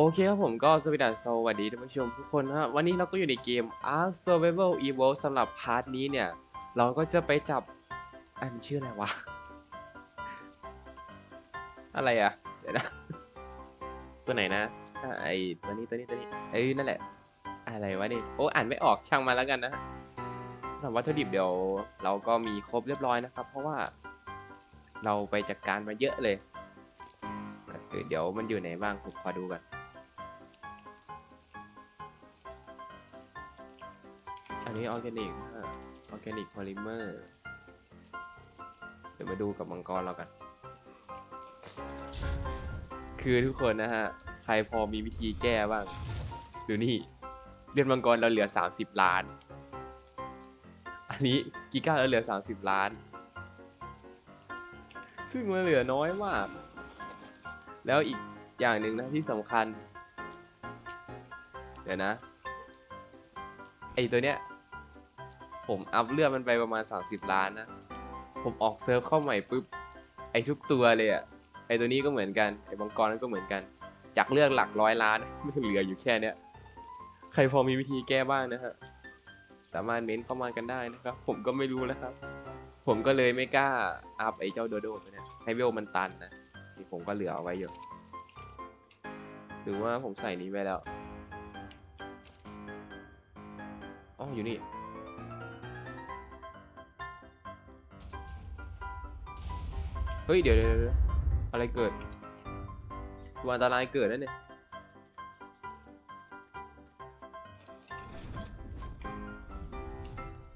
โอเคครับผมก็สวัสดีสวัสดีท่านผู้ชมทุกคนนะฮะวันนี้เราก็อยู่ในเกม Ark Survival Evolved สำหรับพาร์ทนี้เนี่ย เราก็จะไปจับอันชื่ออะไรวะ อะไรอะ เดี๋ยวนะ ตัวไหนนะ ไอตัวนี้ตัวนี้ตัวนี้เอ้ยนั่นแหละ อะไรวะนี่ โอ้อ่านไม่ออกช่างมาแล้วกันนะสำหรับวัตถุดิบเดี๋ยว เราก็มีครบเรียบร้อยนะครับ เพราะว่า เราไปจัดการมาเยอะเลยเดี๋ยวมันอยู่ไหนบ้างผมขอดูก่อน อันนี้ออร์แกนิกออร์แกนิกพอลิเมอร์เดี๋ยวมาดูกับมังกรเรากัน คือทุกคนนะฮะ ใครพอมีวิธีแก้บ้าง ดูนี่ เลือดมังกรเราเหลือ 30 ล้าน อันนี้กิก้าเราเหลือ 30 ล้าน ซึ่งมันเหลือน้อยมาก แล้วอีกอย่างหนึ่งนะที่สำคัญ เดี๋ยวนะ ไอตัวเนี้ย ผมอัพเลือดมันไปประมาณ 30 ล้านนะ ผมออกเซิร์ฟเข้าใหม่ปุ๊บ ไอทุกตัวเลยอะไอตัวนี้ก็เหมือนกัน ไอบังกรนั่นก็เหมือนกัน จากเลือดหลักร้อยล้านไม่เหลืออยู่แค่เนี้ย ใครพอมีวิธีแก้บ้างนะฮะ สามารถเม้นเข้ามากันได้นะครับ ผมก็ไม่รู้แล้วครับ ผมก็เลยไม่กล้าอัพไอเจ้าโดโดตัวเนี้ยให้เวลมันตันนะนี่ผมก็เหลือเอาไว้อยู่ หรือว่าผมใส่นี้ไว้แล้ว อ๋ออยู่นี่ เฮ้ยเดี๋ยวเดี๋ยวอะไรเกิดตัวอันตรายเกิดแล้วเนี่ย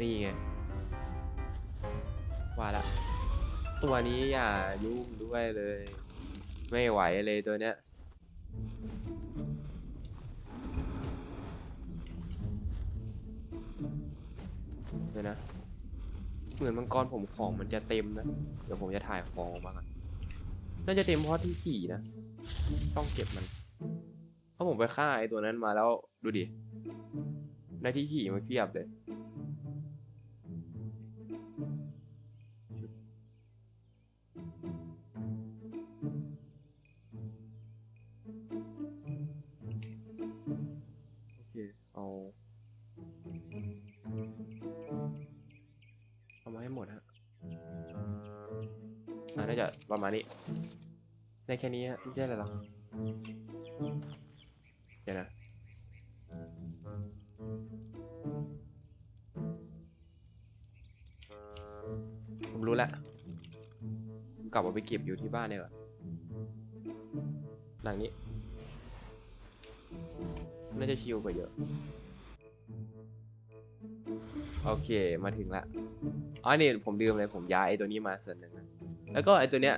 นี่ไงว่าละตัวนี้อย่ายุ่งด้วยเลย ไม่ไหวเลยตัวเนี้ยเดี๋ยวนะ เหมือนมังกรผมของมันจะเต็มนะ เดี๋ยวผมจะถ่ายของออกมาก่อนน่าจะเต็มเพราะที่ขี่นะ ต้องเก็บมัน เพราะผมไปฆ่าไอ้ตัวนั้นมาแล้วดูดิ ได้ที่ขี่มาเพียบเลย จะประมาณนี้ในแค่นี้ไม่ได้อะไรหรอกเดี๋ยวนะผมรู้แล้วกลับเอาไปเก็บอยู่ที่บ้านเนี่ยก่อหลังนี้ น่าจะชิลกว่าเยอะ โอเค มาถึงละ อ๋อนี่ผมลืมเลย ผมย้ายไอ้ตัวนี้มาส่วนหนึ่ง แล้วก็ไอ้ตัวเนี้ย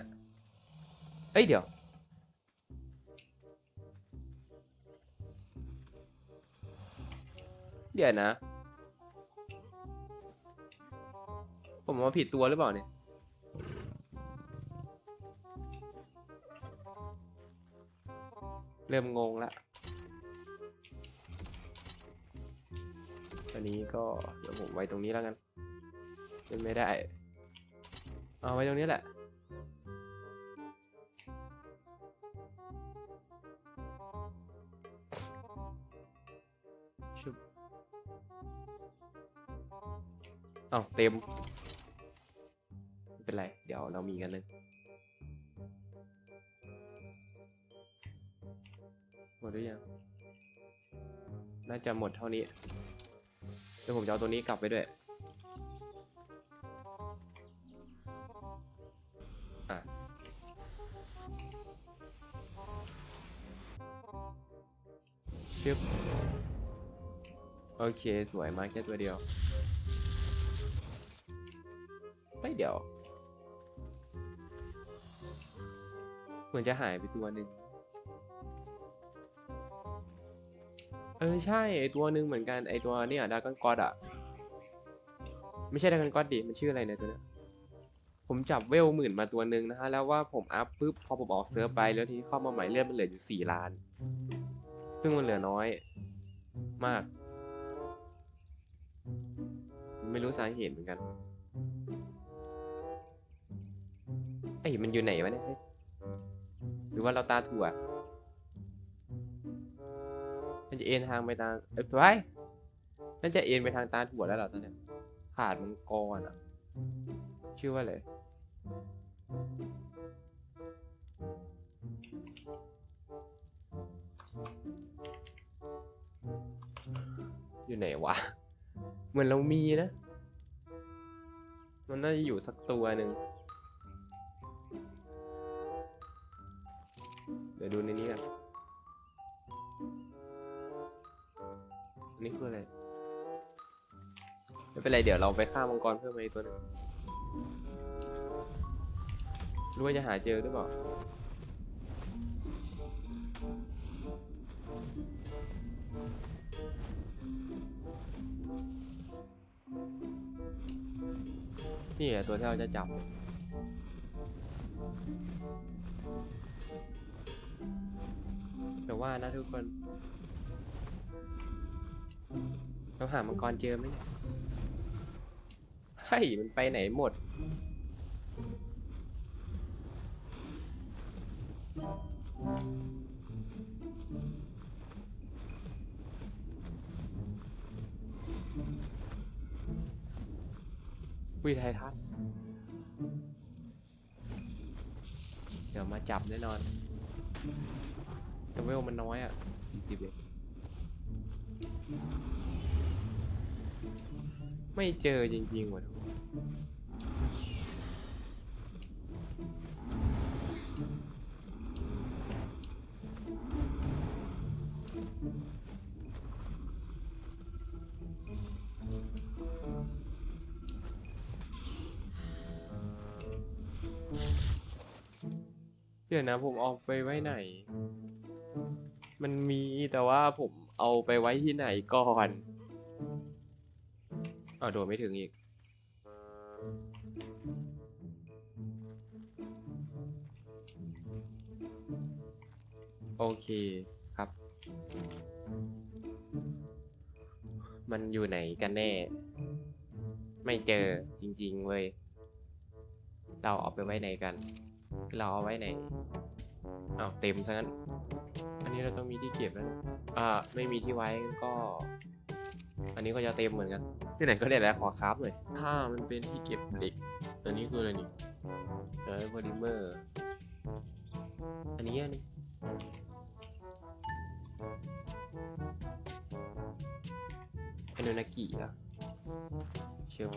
เอ้ยเดี๋ยว เดี๋ยวนะ ผมมาผิดตัวหรือเปล่าเนี่ยเริ่มงงละอันนี้ก็เดี๋ยวผมไว้ตรงนี้แล้วกันเป็นไม่ได้ เอาไว้ตรงนี้แหละ เอาเต็มไม่เป็นไร เดี๋ยวเรามีกันเลยหมดหรือยัง น่าจะหมดเท่านี้ เดี๋ยวผมจะเอาตัวนี้กลับไปด้วย อะชึบโอเค สวยมากแค่ตัวเดียว เดี๋ยว เหมือนจะหายไปตัวหนึ่งเออใช่ไอตัวหนึ่งเหมือนกันไอตัวเนี่ยดากันกอดอะไม่ใช่ดากันกอดดิมันชื่ออะไรเนี่ยตัวเนี้ยผมจับเวลหมื่นมาตัวหนึ่งนะฮะแล้วว่าผมอัพปุ๊บพอผมออกเซิร์ฟไปแล้วทีนี้เข้ามาใหม่เลือดมันเหลืออยู่สี่ล้าน ซึ่งมันเหลือน้อย มาก ไม่รู้สาเหตุเหมือนกัน อ้ยมันอยู่ไหนวะเนี่ย หรือว่าเราตาถั่ว มันจะเอ็นทางไปทางเอ้ยไปน่าจะเอ็นไปทางตาถั่วแล้วเหรอตอนเนี้ยขาดมังกรอะ ชื่อว่าอะไรอยู่ไหนวะ เหมือนเรามีนะ มันน่าจะอยู่สักตัวหนึ่ง ยวดูในนี้กันอันนี้คืออะไร ไม่เป็นไร เดี๋ยวเราไปฆ่ามังกรเพิ่มมาอีกตัวหนึงรู้ว่าจะหาเจอหรือเปล่า นี่แหละตัวที่เราจะจับ แต่ว่านะทุกคนเราหามังกรเจอไหมเนี่ยเฮ้มันไปไหนหมด วิไททัศน์เดี๋ยวมาจับแน่นอน แต่เวลมันน้อยอะสี่สิบเองไม่เจอจริงๆว่ะทุกคนเดี๋ยวนะผมเอาไปไว้ไหน มันมีแต่ว่าผมเอาไปไว้ที่ไหนก่อนอ้าโดดไม่ถึงอีก โอเคครับ มันอยู่ไหนกันแน่ ไม่เจอจริงๆเว้ย เราเอาไปไว้ไหนกัน เราเอาไว้ไหนอ้าเต็มซะงั้น นนี้เราต้องมีที่เก็บแล้วนะอ่า ไม่มีที่ไว้ก็ อันนี้ก็จะเต็มเหมือนกัน ที่ไหนก็ได้แล้วขอคราฟหน่อยถ้ามันเป็นที่เก็บเหล็ก ตัวนี้คืออะไรนี่เออโพลิเมอร์ อันนี้อันนี้อันโนนากิเหรอะเชล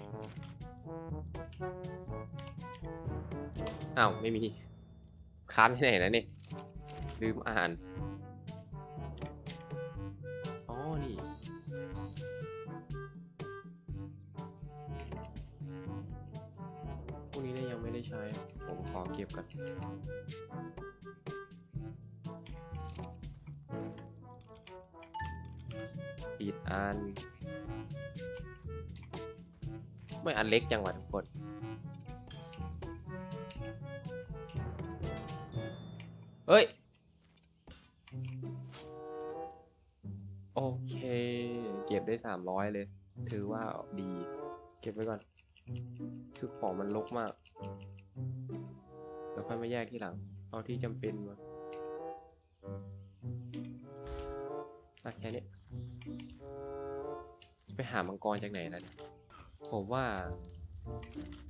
อ้าว ไม่มี ค้ามที่ไหนนะเนี่ยลืมอ่าน เก็บก่อนปิดอัน ไม่อันเล็กจังหวะทุกคนเฮ้ย โอเค เก็บได้สามร้อยเลย ถือว่าดี เก็บไว้ก่อน คือของมันลกมาก เดี๋ยวค่อยมาแยกที่หลัง เอาที่จำเป็นมาอะแค่นี้ ไปหามังกรจากไหนแล้วเนี่ยผมว่า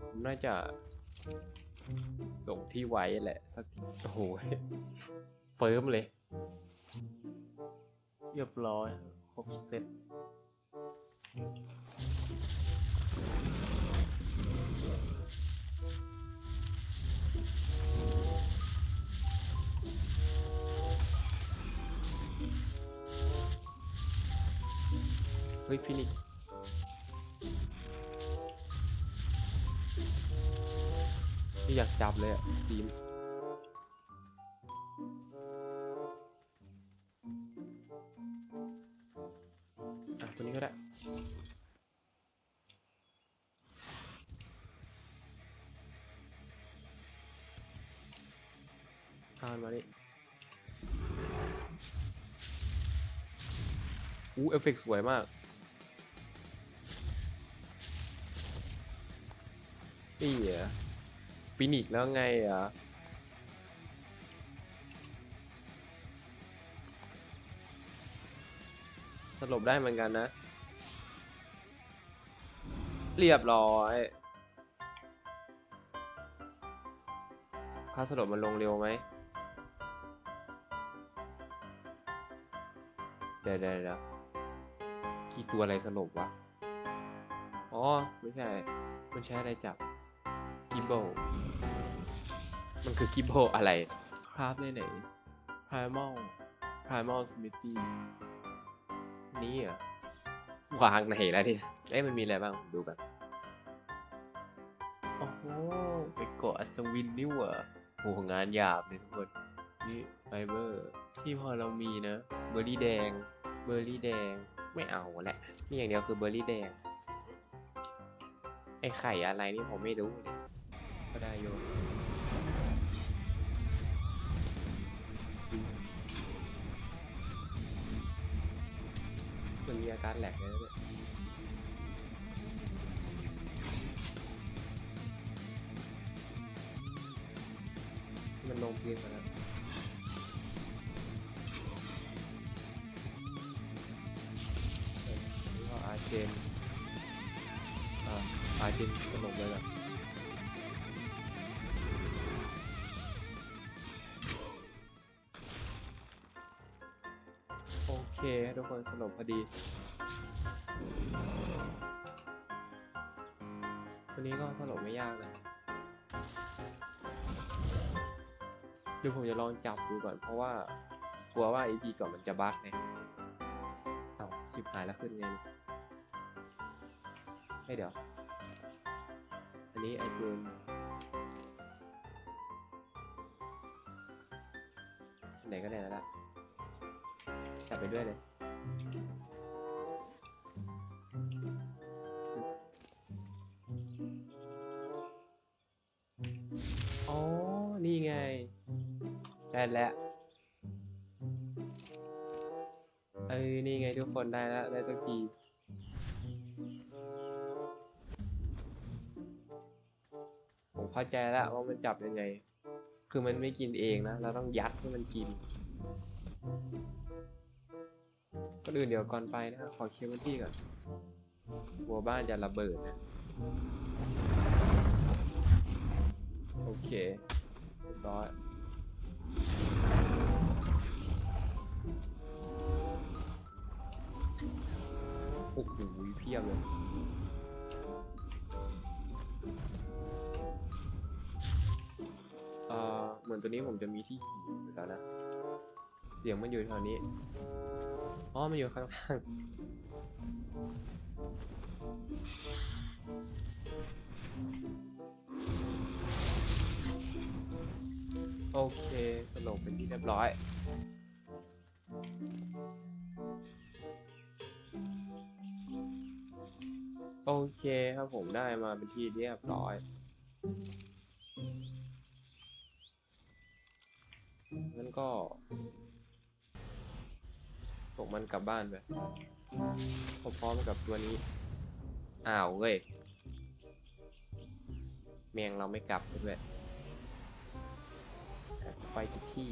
ผมน่าจะหลงที่ไว้แหละ สักโอ้โหเฟิร์มเลย เรียบร้อย ครบเสร็จ ฮ้ยฟินิกที่อยากจับเลยอะทีมอะตัวนี้ก็ได้ข้ามมาดิอู้เอฟเฟกต์สวยมาก นี่เหรอฟินิกซ์แล้วไงอะสลบได้เหมือนกันนะ เรียบร้อยค่าสลบมันลงเร็วไหมเดี๋ยวเดี๋ยวเดี๋ยวกี่ตัวอะไรสลบวะ อ๋อ ไม่ใช่ มันใช้อะไรจับ กิโบมันคือกิโบอะไรคราฟในไหน primal primal smithy นี่เหรอะวางไหนแล้วเนี่ยเอ้ยมันมีอะไรบ้าง ดูกัน โอ้โห ไปเกาะอัศวินนี่หว่าโหงานหยาบเลยทุกคน นี่ไฟเบอร์ ที่พอเรามีนะ เบอร์รี่แดง เบอร์รี่แดง ไม่เอาแหละ มีอย่างเดียวคือเบอร์รี่แดง ไอไข่อะไรนี่ผมไม่รู้เลย ก็ได้โยมันมีอาการแหลกเลยนะเนี่ยมันลงเพื้นมาแล้วออนี่ก็อาเจนอ่าอาเจนขนมเลยนะโทุกคนสนุกพอดีวันนี้ก็สนุกไม่ยากนะเดี๋ยวผมจะลองจับดูก่อนเพราะว่ากลัวว่า EP ก่อนมันจะบั๊กไงเอาหยิบหายแล้วขึ้นไงเนี่ยให้เดี๋ยว อันนี้ไอจูนไหนก็ไหนแล้วล่ะจับไปด้วยเลย ได้แล้วเออนี่ไงทุกคนได้แล้วได้สักทีผมเข้าใจแล้วว่ามันจับยังไง คือมันไม่กินเองนะ เราต้องยัดให้มันกิน ก็อื่นเดี๋ยวก่อนไปนะขอเคลียร์พื้นที่ก่อนกลัวบ้านจะระเบิดนะ โอเคเรียบร้อย อ้โหเพียบเลยเอ่อเหมือนตัวนี้ผมจะมีที่หิวอยู่แล้วนะ เสียงมันอยู่แถวนี้ อ๋อ มันอยู่ข้างๆโอเค สลบเป็นที่เรียบร้อย โอเคครับผมได้มาเป็นที่เรียบร้อย งั้นก็ส่งมันกลับบ้านไปพร้อมๆกับตัวนี้ อ้าวเว้ย แมงเราไม่กลับด้วยไปที่ที่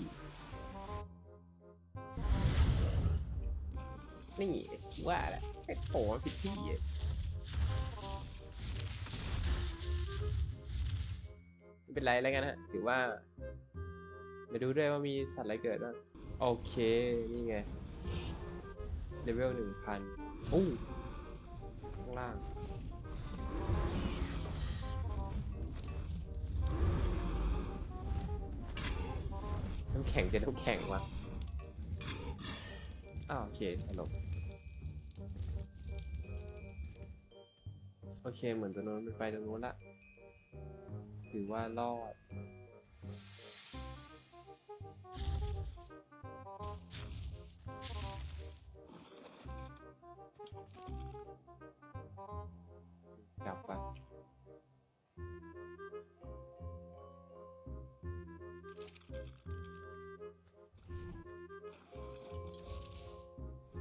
นี่ว่าแหละไอ้โผล่ผิดที่ ไม่เป็นไรแล้วกันฮะถือว่าไปดูด้วยว่ามีสัตว์อะไรเกิดบ้างโอเค นี่ไงเลเวลหนึ่งพันโอ้ข้างล่าง น้ำแข็งจะน้ำแข็งวะอ้าวโอเคสลบโอเค เหมือนตัวโน้นมันไปตรงโน้นละ ถือว่ารอด กลับไป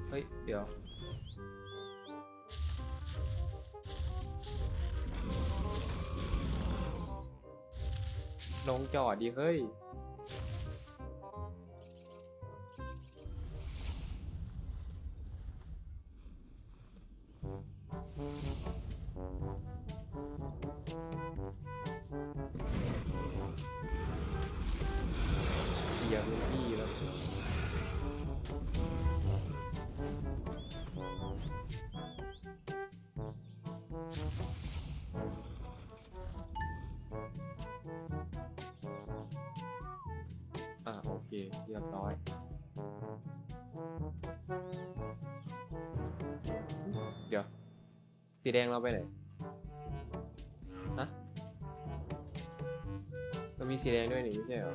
เฮ้ย เดี๋ยว ลงจอดดีเฮ้ย เดี๋ยวพี่ เคเรียบร้อยเดี๋ยว สีแดงเราไปไหนฮะมันมีสีแดงด้วยนี่ไม่ใช่เหรอ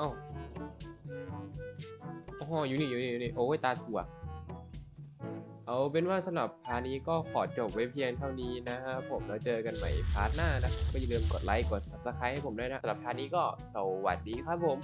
อ้าอ๋ออยู่นี่อยู่นี่อยู่นี่โอ้ยตาถั่ว เอาเป็นว่าสำหรับพาร์ทนี้ก็ขอจบไว้เพียงเท่านี้นะครับผมแล้วเจอกันใหม่พาร์ทหน้านะก็อย่าลืมกดไลค์กด subscribe ให้ผมด้วยนะสำหรับพาร์ทนี้ก็สวัสดีครับผม